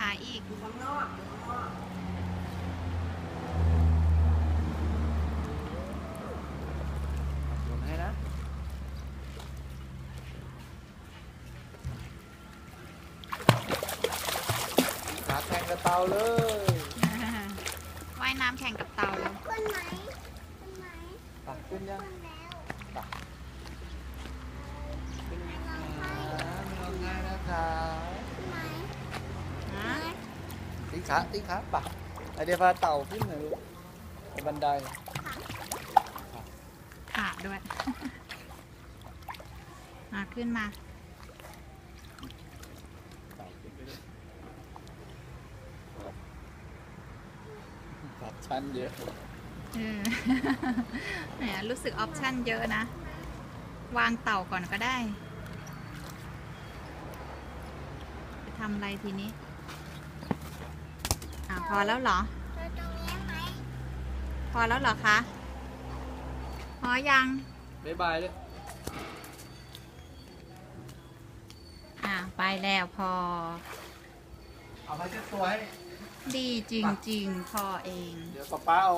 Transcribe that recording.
อยู่ข้างนอกอยู่ข้างนอกหมุนให้นะขาแทงกระเตาเลยว่ายน้ำแข่งกับเตาเลยขึ้นไหมขึ้นไหม ปักขึ้นยังขึ้นแล้ว ปักขึ้นนะไม่ร้องไห้นะคะ ขึ้นไหม ฮะ ตีขาตีขาปักไอเดียพาเต่าขึ้นหน่อยลูกไปบันไดขาดด้วย มาขึ้นมาเต่าขึ้นไปด้วยปรับชั้นเยอะเออ แหมรู้สึกออปชั่นเยอะนะ วางเต่าก่อนก็ได้ ไปทำอะไรทีนี้อ่า พอแล้วเหรอเราตรงนี้ไหมพอแล้วเหรอคะ พอยัง บ๊ายบายด้วยอ่าไปแล้วพอ เอามาเช็ดตัวให้ ดีจริงๆ พอเอง เดี๋ยวป๊าป๊าเอา